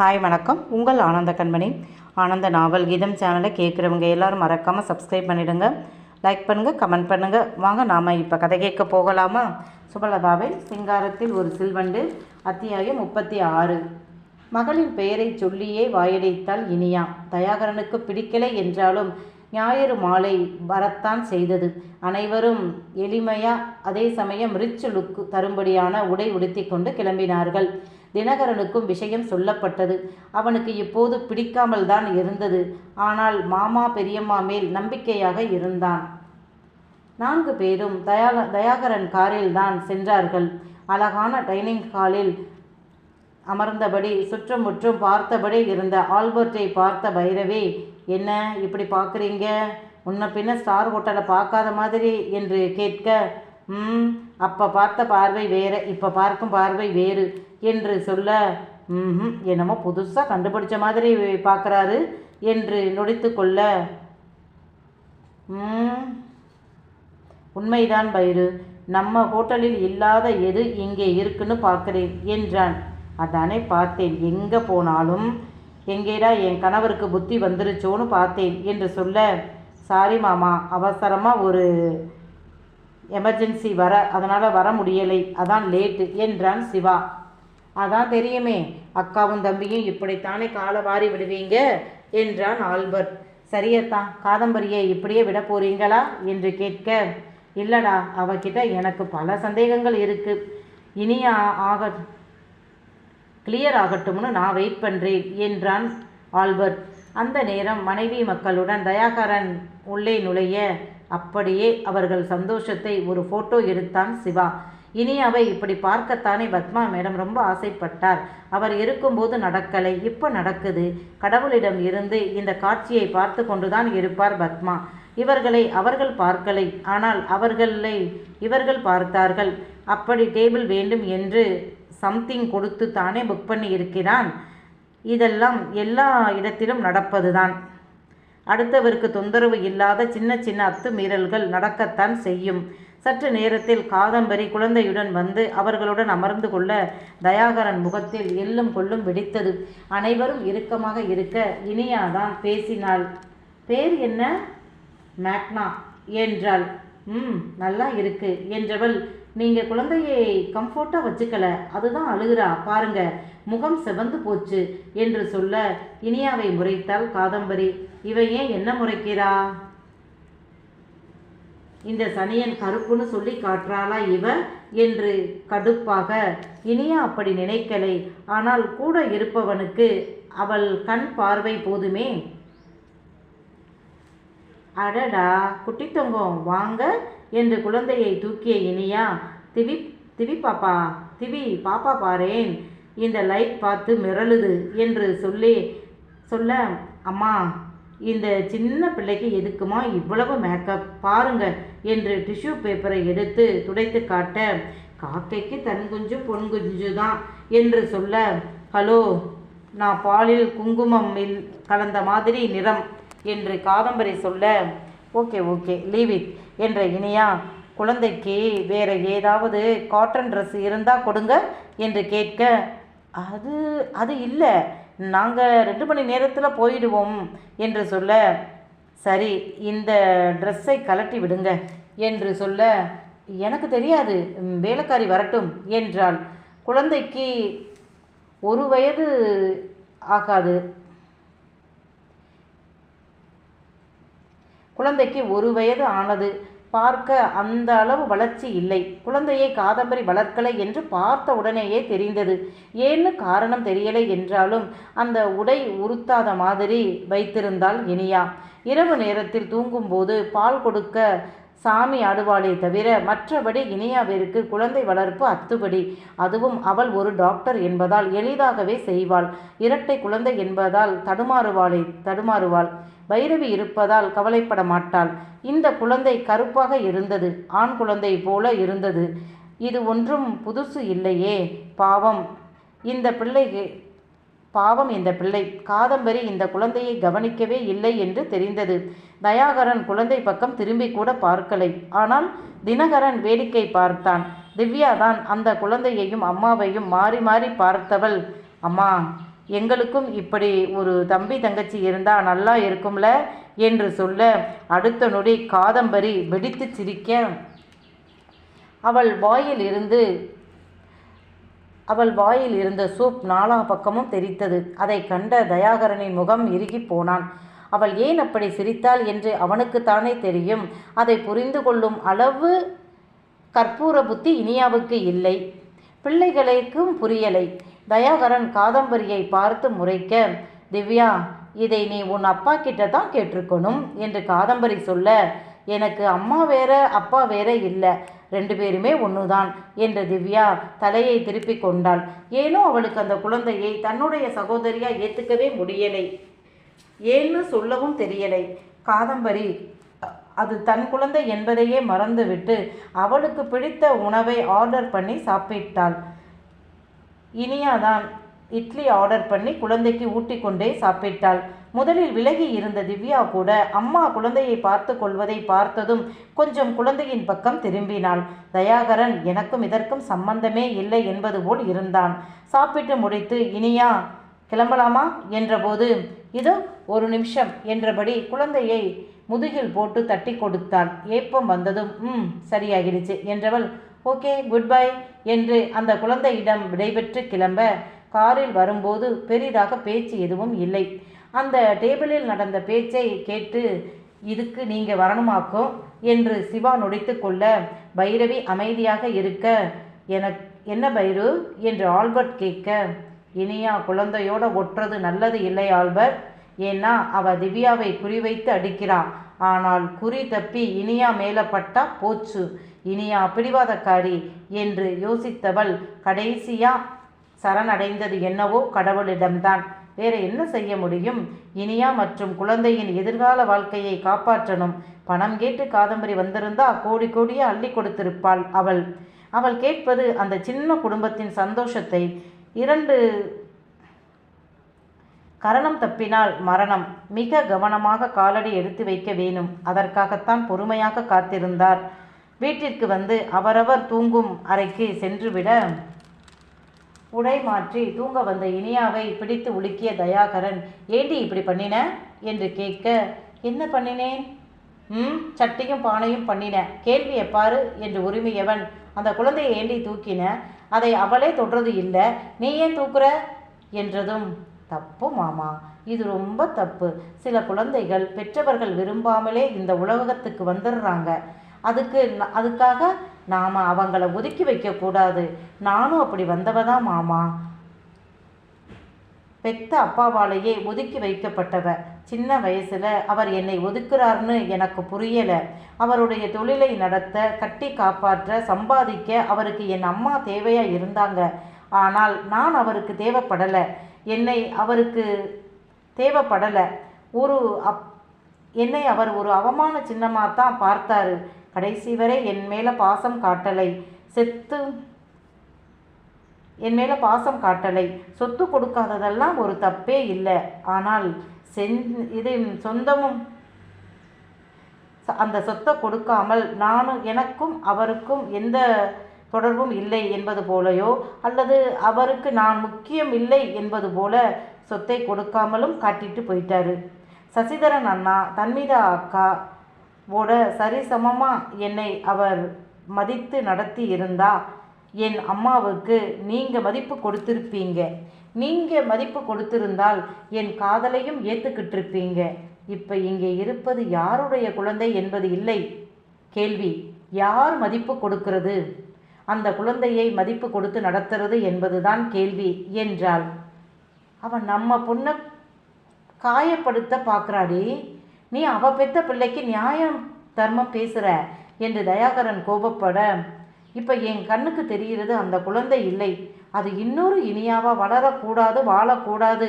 Hi வணக்கம். உங்கள் ஆனந்த கண்மணி. ஆனந்த நாவல் கீதம் சேனலை கேட்குறவங்க எல்லோரும் மறக்காமல் சப்ஸ்கிரைப் பண்ணிடுங்க. லைக் பண்ணுங்கள் கமெண்ட் பண்ணுங்கள் வாங்க நாம் இப்போ கதை கேட்க போகலாமா? சுபலதாவை சிங்காரத்தில் ஒரு சில்வண்டு அத்தியாயம் முப்பத்தி ஆறு. மகளின் பெயரை சொல்லியே வாயடைத்தாள் இனியா. தயாகரனுக்கு பிடிக்கலை என்றாலும் ஞாயிறு மாலை வரத்தான் செய்தது. அனைவரும் எளிமையா அதே சமயம் ரிச் லுக்கு தரும்படியான உடை உடுத்தி கொண்டு கிளம்பினார்கள். தினகரனுக்கும் விஷயம் சொல்லப்பட்டது. அவனுக்கு இப்போது பிடிக்காமல் தான் இருந்தது. ஆனால் மாமா பெரியம்மா மேல் நம்பிக்கையாக இருந்தான். நான்கு பேரும் தயா தயாகரன் காரில் தான் சென்றார்கள். அழகான டைனிங் ஹாலில் அமர்ந்தபடி சுற்றுமுற்றும் பார்த்தபடி இருந்த ஆல்பர்ட்டை பார்த்த பைரவி என்ன இப்படி பார்க்குறீங்க? முன்ன பின்ன ஸ்டார் ஹோட்டலை பார்க்காத மாதிரி? என்று கேட்க ம் அப்போ பார்த்த பார்வை வேறு இப்போ பார்க்கும் பார்வை வேறு என்று சொல்ல ம் என்னமோ புதுசாக கண்டுபிடிச்ச மாதிரி பார்க்குறாரு என்று நொடித்து கொள்ள ம் உண்மைதான் பைரு நம்ம ஹோட்டலில் இல்லாத எது இங்கே இருக்குன்னு பார்க்குறேன் என்றான். அதானே பார்த்தேன் எங்கே போனாலும் எங்கேடா என் கணவருக்கு புத்தி வந்துருச்சோன்னு பார்த்தேன் என்று சொல்ல சாரி மாமா அவசரமாக ஒரு எமர்ஜென்சி வர அதனால் வர முடியலை. அதான் லேட்டு என்றான் சிவா. அதான் தெரியுமே அக்காவும் தம்பியும் இப்படித்தானே காலை வாரி விடுவீங்க என்றான் ஆல்பர்ட். சரியத்தான் காதம்பரியை இப்படியே விட போறீங்களா? என்று கேட்க இல்லடா அவகிட்ட எனக்கு பல சந்தேகங்கள் இருக்கு. இனியா ஆக கிளியர் ஆகட்டும்னு நான் வெயிட் பண்ணுறேன் என்றான் ஆல்பர்ட். அந்த நேரம் மனைவி மக்களுடன் தயாகரன் உள்ளே நுழைய அப்படியே அவர்கள் சந்தோஷத்தை ஒரு ஃபோட்டோ எடுத்தான் சிவா. இனி அவை இப்படி பார்க்கத்தானே பத்மா மேடம் ரொம்ப ஆசைப்பட்டார். அவர் இருக்கும்போது நடக்கலை. இப்போ நடக்குது. கடவுளிடம் இருந்து இந்த காட்சியை பார்த்து கொண்டுதான் இருப்பார் பத்மா. இவர்களை அவர்கள் பார்க்கலை. ஆனால் அவர்களை இவர்கள் பார்த்தார்கள். அப்படி டேபிள் வேண்டும் என்று சம்திங் கொடுத்து தானே புக் பண்ணி இருக்கிறான் இதெல்லாம் எல்லா இடத்திலும் நடப்பதுதான். அடுத்தவருக்கு தொந்தரவு இல்லாத சின்ன சின்ன அத்துமீறல்கள் நடக்கத்தான் செய்யும். சற்று நேரத்தில் காதம்பரி குழந்தையுடன் வந்து அவர்களுடன் அமர்ந்து கொள்ள தயாகரன் முகத்தில் எல்லும் கொள்ளும் வெடித்தது. அனைவரும் இறுக்கமாக இருக்க இனியாதான் பேசினாள். பேர் என்ன? மேக்னா. என்றாள். ம் நல்லா இருக்கு. என்றவள் நீங்க குழந்தையை கம்ஃபர்ட்டாக வச்சுக்கல அதுதான் அழுகிறா பாருங்க முகம் செவந்து போச்சு என்று சொல்ல இனியாவை முறைத்தாள் காதம்பரி. இவன் ஏன் என்ன முறைக்கிறா? இந்த சனியன் கருப்புன்னு சொல்லி காட்டுறாளா இவ என்று கடுப்பாக இனியா அப்படி நினைக்கலை. ஆனால் கூட இருப்பவனுக்கு அவள் கண் பார்வை போதுமே. அடடா குட்டித்தங்கம் வாங்க. என்று குழந்தையை தூக்கிய இனியா திவி திவி பாப்பா திவி பாப்பா பாரேன். இந்த லைட் பார்த்து மிரளுது என்று சொல்லி சொல்ல அம்மா இந்த சின்ன பிள்ளைக்கு எதுக்குமா இவ்வளவு மேக்கப் பாருங்க என்று டிஷ்யூ பேப்பரை எடுத்து துடைத்து காட்ட காக்கைக்கு தன் குஞ்சு பொன் குஞ்சு தான் என்று சொல்ல ஹலோ நான் பாலில் குங்குமம் கலந்த மாதிரி நிறம். என்று காதம்பரி சொல்ல ஓகே ஓகே லீவ் இட் என்ற இனியா குழந்தைக்கு வேற ஏதாவது காட்டன் ட்ரெஸ் இருந்தால் கொடுங்க என்று கேட்க அது அது இல்லை நாங்கள் ரெண்டு மணி நேரத்தில் போயிடுவோம் என்று சொல்ல சரி இந்த ட்ரெஸ்ஸை கலட்டி விடுங்க என்று சொல்ல எனக்கு தெரியாது வேலைக்காரி வரட்டும் என்றாள். குழந்தைக்கு ஒரு வயது ஆகாது. குழந்தைக்கு ஒரு வயது ஆனது. பார்க்க அந்த அளவு வளர்ச்சி இல்லை. குழந்தையை காதம்பரி வளர்க்கலை என்று பார்த்த உடனேயே தெரிந்தது. ஏன்னு காரணம் தெரியலை என்றாலும் அந்த உடை உறுத்தாத மாதிரி வைத்திருந்தாள் இனியா. இரவு நேரத்தில் தூங்கும்போது பால் கொடுக்க சாமி ஆடுவாளே தவிர மற்றபடி இனியாவிற்கு குழந்தை வளர்ப்பு அத்துபடி. அதுவும் அவள் ஒரு டாக்டர் என்பதால் எளிதாகவே செய்வாள். இரட்டை குழந்தை என்பதால் தடுமாறுவாளே தடுமாறுவாள். பைரவி இருப்பதால் கவலைப்பட மாட்டாள். இந்த குழந்தை கருப்பாக இருந்தது ஆண் குழந்தை போல இருந்தது. இது ஒன்றும் புதுசு இல்லையே பாவம். இந்த பிள்ளைக்கு பாவம் இந்த பிள்ளை. காதம்பரி இந்த குழந்தையை கவனிக்கவே இல்லை என்று தெரிந்தது. தயாகரன் குழந்தை பக்கம் திரும்பி கூட பார்க்கலை. ஆனால் தினகரன் வேடிக்கை பார்த்தான். திவ்யா தான் அந்த குழந்தையையும் அம்மாவையும் மாறி மாறி பார்த்தவள். அம்மா எங்களுக்கும் இப்படி ஒரு தம்பி தங்கச்சி இருந்தால் நல்லா இருக்கும்ல என்று சொல்ல அடுத்த நொடி காதம்பரி வெடித்து சிரிக்க. அவள் வாயில் இருந்து அவள் வாயில் இருந்த சூப் நாலா பக்கமும் தெரித்தது. அதை கண்ட தயாகரனின் முகம் இறுகி போனான். அவள் ஏன் அப்படி சிரித்தாள் என்று அவனுக்குத்தானே தெரியும். அதை புரிந்து கொள்ளும் அளவு கற்பூர புத்தி இனியாவுக்கு இல்லை. பிள்ளைகளுக்கும் புரியலை. தயாகரன் காதம்பரியை பார்த்து முறைக்க திவ்யா இதை நீ உன் அப்பா கிட்ட தான் கேட்டிருக்கணும் என்று காதம்பரி சொல்ல எனக்கு அம்மா வேற அப்பா வேற இல்லை. ரெண்டு பேருமே ஒன்றுதான் என்ற திவ்யா தலையை திருப்பி கொண்டாள். ஏனோ அவளுக்கு அந்த குழந்தையை தன்னுடைய சகோதரியா ஏற்றுக்கவே முடியலை. ஏன்னு சொல்லவும் தெரியலை. காதம்பரி அது தன் குழந்தை என்பதையே மறந்துவிட்டு அவளுக்கு பிடித்த உணவை ஆர்டர் பண்ணி சாப்பிட்டாள். இனியாதான் இட்லி ஆர்டர் பண்ணி குழந்தைக்கு ஊட்டி கொண்டே சாப்பிட்டாள். முதலில் விலகி இருந்த திவ்யா கூட அம்மா குழந்தையை பார்த்து கொள்வதை பார்த்ததும் கொஞ்சம் குழந்தையின் பக்கம் திரும்பினாள். தயாகரன் எனக்கும் இதற்கும் சம்பந்தமே இல்லை என்பது போல் இருந்தான். சாப்பிட்டு முடித்து இனியா கிளம்பலாமா? என்றபோது இதோ ஒரு நிமிஷம் என்றபடி குழந்தையை முதுகில் போட்டு தட்டி கொடுத்தாள். ஏப்பம் வந்ததும் ம் சரியாகிடுச்சு என்றவள் ஓகே குட் பை என்று அந்த குழந்தையிடம் விடைபெற்று கிளம்ப காரில் வரும்போது பெரிதாக பேச்சு எதுவும் இல்லை. அந்த டேபிளில் நடந்த பேச்சை கேட்டு இதுக்கு நீங்கள் வரணுமாக்கும் என்று சிவா நொடித்து கொள்ள பைரவி அமைதியாக இருக்க. எனக்கு என்ன பைரு? என்று ஆல்பர்ட் கேட்க இனியா குழந்தையோட ஒட்டுறது நல்லது இல்லை ஆல்பர்ட். ஏன்னா அவ திவ்யாவை குறிவைத்து அடிக்கிறான் ஆனால் குறி தப்பி இனியா மேலே பட்டா போச்சு. இனியா பிடிவாதக்காரி என்று யோசித்தவள் கடைசியாக சரணடைந்தது என்னவோ கடவுளிடம்தான். வேற என்ன செய்ய முடியும்? இனியா மற்றும் குழந்தையின் எதிர்கால வாழ்க்கையை காப்பாற்றணும். பணம் கேட்டு காதம்பரி வந்திருந்தா கோடி கோடியே அள்ளி கொடுத்திருப்பாள் அவள். அவள் கேட்பது அந்த சின்ன குடும்பத்தின் சந்தோஷத்தை. இரண்டு கரணம் தப்பினால் மரணம். மிக கவனமாக காலடி எடுத்து வைக்க வேணும். அதற்காகத்தான் பொறுமையாக காத்திருந்தார். வீட்டிற்கு வந்து அவரவர் தூங்கும் அறைக்கு சென்றுவிட உடை மாற்றி தூங்க வந்த இனியாவை பிடித்து உலுக்கிய தயாகரன் ஏண்டி இப்படி பண்ணின? என்று கேட்க என்ன பண்ணினேன்? ம் சட்டியும் பானையும் பண்ணின. கேள்வியை எப்பாரு? என்று உரிமையவன் அந்த குழந்தையை ஏண்டி தூக்கின? அதை அவளே தொடுறது இல்லை. நீ ஏன் தூக்குற? என்றதும் தப்பு மாமா இது ரொம்ப தப்பு. சில குழந்தைகள் பெற்றவர்கள் விரும்பாமலே இந்த உலகத்துக்கு வந்துடுறாங்க அதுக்கு அதுக்காக நாம் அவங்கள ஒதுக்கி வைக்கக்கூடாது. நானும் அப்படி வந்தவ தான் மாமா? பெத்த அப்பாவாலேயே ஒதுக்கி வைக்கப்பட்டவ சின்ன வயசில் அவர் என்னை ஒதுக்குறார்னு எனக்கு புரியலை. அவருடைய தொழிலை நடத்த கட்டி காப்பாற்ற சம்பாதிக்க அவருக்கு என் அம்மா தேவையாக இருந்தாங்க. ஆனால் நான் அவருக்கு தேவைப்படலை. என்னை அவருக்கு தேவைப்படலை. ஒரு அப் என்னை அவர் ஒரு அவமான சின்னமாக தான் பார்த்தாரு. கடைசி வரை என் மேலே பாசம் காட்டலை. செத்து என் மேலே பாசம் காட்டலை. சொத்து கொடுக்காததெல்லாம் ஒரு தப்பே இல்லை. ஆனால் செஞ் இது சொந்தமும் அந்த சொத்தை கொடுக்காமல் நானும் எனக்கும் அவருக்கும் எந்த தொடர்பும் இல்லை என்பது போலையோ அல்லது அவருக்கு நான் முக்கியம் இல்லை என்பது போல சொத்தை கொடுக்காமலும் காட்டிட்டு போயிட்டாரு. சசிதரன் அண்ணா தன்மிதா அக்கா ஓட சரிசமமாக என்னை அவர் மதித்து நடத்தி இருந்தா? என் அம்மாவுக்கு நீங்கள் மதிப்பு கொடுத்துருப்பீங்க. நீங்கள் மதிப்பு கொடுத்திருந்தால் என் காதலையும் ஏற்றுக்கிட்டு இருப்பீங்க இப்போ இங்கே இருப்பது யாருடைய குழந்தை என்பது இல்லை. கேள்வி யார் மதிப்பு கொடுக்கிறது? அந்த குழந்தையை மதிப்பு கொடுத்து நடத்துறது என்பதுதான் கேள்வி என்றாள். அவன் நம்ம பொண்ணை காயப்படுத்த பார்க்குறாடி. நீ அவ பெத்த பிள்ளைக்கு நியாயம் தர்மம் பேசுற என்று தயாகரன் கோபப்பட இப்போ என் கண்ணுக்கு தெரிகிறது அந்த குழந்தை இல்லை. அது இன்னொரு இனியாவா வளரக்கூடாது வாழக்கூடாது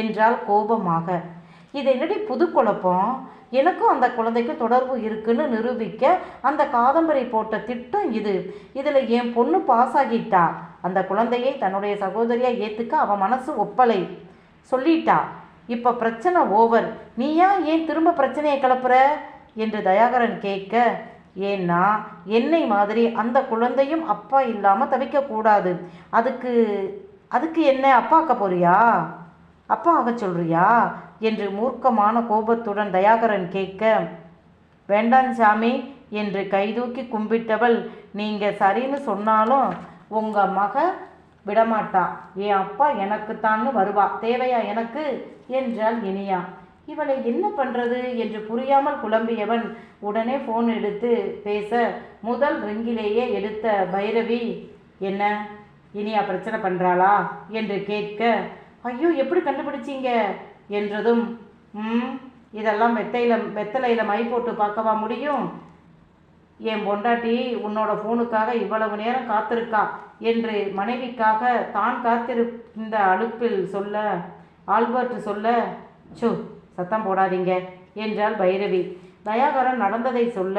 என்றால் கோபமாக. இது என்னடி புது குழப்பம். எனக்கும் அந்த குழந்தைக்கும் தொடர்பு இருக்குன்னு நிரூபிக்க அந்த காதம்பரி போட்ட திட்டம் இது. இதில் என் பொண்ணு பாஸ் ஆகிட்டா அந்த குழந்தையை தன்னுடைய சகோதரியாக ஏற்றுக்க அவன் மனசு ஒப்பலை. சொல்லிட்டா. இப்போ பிரச்சனை ஓவர் நீயா ஏன் திரும்ப பிரச்சனையை கிளப்புற? என்று தயாகரன் கேட்க ஏன்னா என்னை மாதிரி அந்த குழந்தையும் அப்பா இல்லாமல் தவிக்கக்கூடாது அதுக்கு அதுக்கு என்ன அப்பாக்க போறியா? அப்பா ஆக சொல்றியா? என்று மூர்க்கமான கோபத்துடன் தயாகரன் கேட்க வேண்டாம் சாமி என்று கைதூக்கி கும்பிட்டவள் நீங்கள் சரின்னு சொன்னாலும் உங்கள் மக விடமாட்டா. என் அப்பா எனக்குத்தான்னு வருவா. தேவையா எனக்கு? என்றாள் இனியா. இவளை என்ன பண்ணுறது என்று புரியாமல் குழம்பியவன் உடனே ஃபோன் எடுத்து பேச. முதல் ரிங்கிலேயே எடுத்த பைரவி. என்ன? இனியா பிரச்சனை பண்ணுறாளா என்று கேட்க ஐயோ எப்படி கண்டுபிடிச்சீங்க? என்றதும் ம் இதெல்லாம் மெத்தையில் வெத்தலையில் மை போட்டு பார்க்கவா முடியும்? என் பொண்டாட்டி உன்னோட ஃபோனுக்காக இவ்வளவு நேரம் காத்திருக்கா? என்று மனைவிக்காக தான் காத்திருந்த அழுப்பில் சொல்ல ஆல்பர்ட் சொல்ல சு சத்தம் போடாதீங்க என்றாள் பைரவி. தயாகரன் நடந்ததை சொல்ல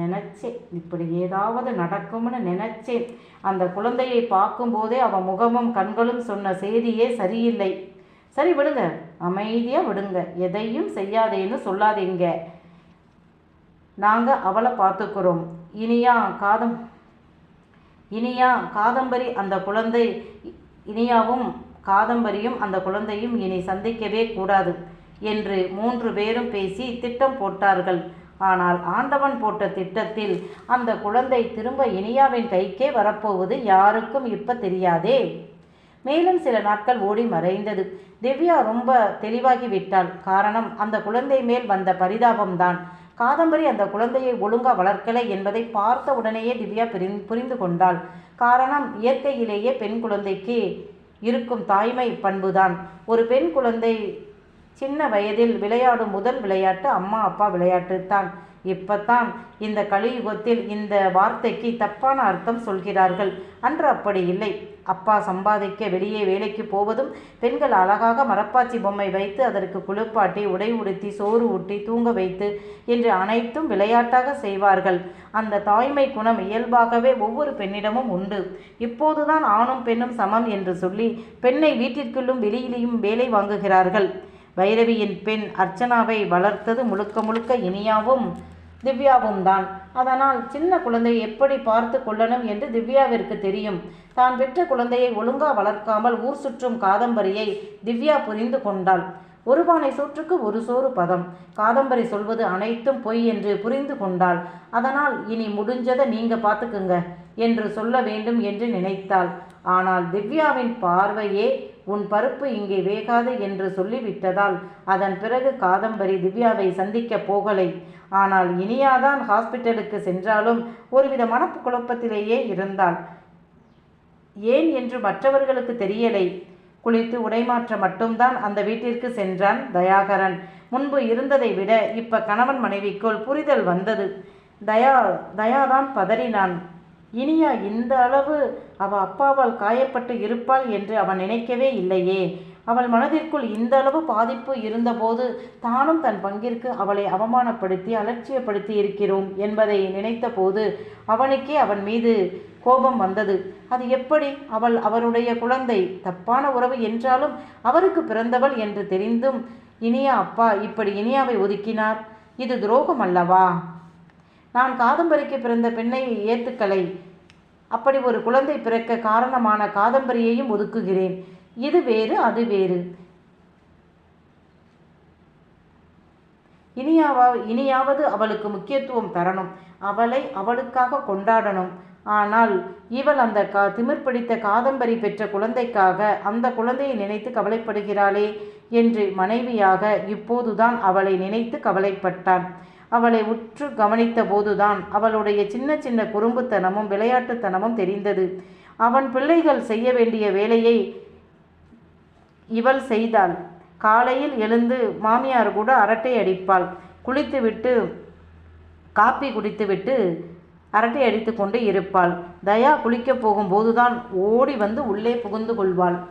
நினைச்சேன் இப்படி ஏதாவது நடக்கும்னு நினைச்சேன். அந்த குழந்தையை பார்க்கும்போதே அவன் முகமும் கண்களும் சொன்ன செய்தியே சரியில்லை. சரி விடுங்க அமைதியாக விடுங்க எதையும் செய்யாதேன்னு சொல்லாதீங்க நாங்கள் அவளை பார்த்துக்கிறோம். இனியா காதம் இனியா காதம்பரி அந்த குழந்தை இனியாவும் காதம்பரியும் அந்த குழந்தையும் இனி சந்திக்கவே கூடாது என்று மூன்று பேரும் பேசி திட்டம் போட்டார்கள். ஆனால் ஆண்டவன் போட்ட திட்டத்தில் அந்த குழந்தை திரும்ப இனியாவின் கைக்கே வரப்போவது யாருக்கும் இப்ப தெரியாதே. மேலும் சில நாட்கள் ஓடி மறைந்தது. திவ்யா ரொம்ப தெளிவாகி விட்டாள். காரணம் அந்த குழந்தை மேல் வந்த பரிதாபம்தான். காதம்பரி அந்த குழந்தையை ஒழுங்காக வளர்க்கலை என்பதை பார்த்த உடனேயே திவ்யா புரிந்து கொண்டாள். காரணம் இயற்கையிலேயே பெண் குழந்தைக்கு இருக்கும் தாய்மை பண்புதான். ஒரு பெண் குழந்தை சின்ன வயதில் விளையாடும் முதல் விளையாட்டு அம்மா அப்பா விளையாட்டு தான் இப்பத்தான் இந்த கலியுகத்தில் இந்த வார்த்தைக்கு தப்பான அர்த்தம் சொல்கிறார்கள். அன்று அப்படி இல்லை. அப்பா சம்பாதிக்க வெளியே வேலைக்கு போவதும் பெண்கள் அழகாக மரப்பாச்சி பொம்மை வைத்து அதற்கு குளிப்பாட்டி உடை உடுத்தி சோறு ஊட்டி தூங்க வைத்து என்று அனைத்தும் விளையாட்டாக செய்வார்கள். அந்த தாய்மை குணம் இயல்பாகவே ஒவ்வொரு பெண்ணிடமும் உண்டு. இப்போதுதான் ஆணும் பெண்ணும் சமம் என்று சொல்லி பெண்ணை வீட்டிற்குள்ளும் வெளியிலேயும் வேலை வாங்குகிறார்கள். வைரவியின் பெண் அர்ச்சனாவை வளர்த்தது முழுக்க முழுக்க இனியாவும் திவ்யாவும் தான். அதனால் சின்ன குழந்தையை எப்படி பார்த்து கொள்ளணும் என்று திவ்யாவிற்கு தெரியும். தான் பெற்ற குழந்தையை ஒழுங்கா வளர்க்காமல் ஊர் சுற்றும் காதம்பரியை திவ்யா புரிந்து கொண்டாள். ஒரு பானை சோற்றுக்கு ஒரு சோறு பதம். காதம்பரி சொல்வது அனைத்தும் பொய் என்று புரிந்து கொண்டாள். அதனால் இனி முடிஞ்சதை நீங்க பார்த்துக்குங்க என்று சொல்ல வேண்டும் என்று நினைத்தாள். ஆனால் திவ்யாவின் பார்வையே உன் பருப்பு இங்கே வேகாது என்று சொல்லிவிட்டதால் அதன் பிறகு காதம்பரி திவ்யாவை சந்திக்க போகலை. ஆனால் இனியாதான் ஹாஸ்பிட்டலுக்கு சென்றாலும் ஒருவித மனக்குழப்பத்திலேயே இருந்தாள். ஏன் என்று மற்றவர்களுக்கு தெரியலை. குளித்து உடைமாற்ற மட்டும்தான் அந்த வீட்டிற்கு சென்றான் தயாகரன். முன்பு இருந்ததை விட இப்ப கணவன் மனைவிக்குள் புரிதல் வந்தது. தயா தயாதான் பதறினான். இனியா இந்த அளவு அவ அப்பாவால் காயப்பட்டு இருப்பாள் என்று அவன் நினைக்கவே இல்லையே. அவள் மனதிற்குள் இந்த அளவு பாதிப்பு இருந்தபோது தானும் தன் பங்கிற்கு அவளை அவமானப்படுத்தி அலட்சியப்படுத்தி இருக்கிறோம் என்பதை நினைத்தபோது அவனுக்கே அவன் மீது கோபம் வந்தது. அது எப்படி? அவள் அவருடைய குழந்தை தப்பான உறவு என்றாலும் அவருக்கு பிறந்தவள் என்று தெரிந்தும் இனியா அப்பா இப்படி இனியாவை ஒதுக்கினார். இது துரோகம் அல்லவா? நான் காதம்பரிக்கு பிறந்த பெண்ணை ஏத்துக்கலை. அப்படி ஒரு குழந்தை பிறக்க காரணமான காதம்பரியையும் ஒதுக்குகிறேன். இது வேறு அது வேறு. இனியாவா இனியாவது அவளுக்கு முக்கியத்துவம் தரணும். அவளை அவளுக்காக கொண்டாடணும். ஆனால் இவள் அந்த கா திமிர் பிடித்த காதம்பரி பெற்ற குழந்தைக்காக அந்த குழந்தையை நினைத்து கவலைப்படுகிறாளே என்று மனைவியாக இப்போதுதான் அவளை நினைத்து கவலைப்பட்டான். அவளை உற்று கவனித்த போதுதான் அவளுடைய சின்ன சின்ன குறும்புத்தனமும் விளையாட்டுத்தனமும் தெரிந்தது. அவன் பிள்ளைகள் செய்ய வேண்டிய வேலையை இவள் செய்தாள். காலையில் எழுந்து மாமியார் கூட அரட்டை அடிப்பாள். குளித்துவிட்டு காப்பி குடித்துவிட்டு அரட்டை அடித்து கொண்டு இருப்பாள். தயா குளிக்கப் போகும்போதுதான் ஓடி வந்து உள்ளே புகுந்து கொள்வாள்.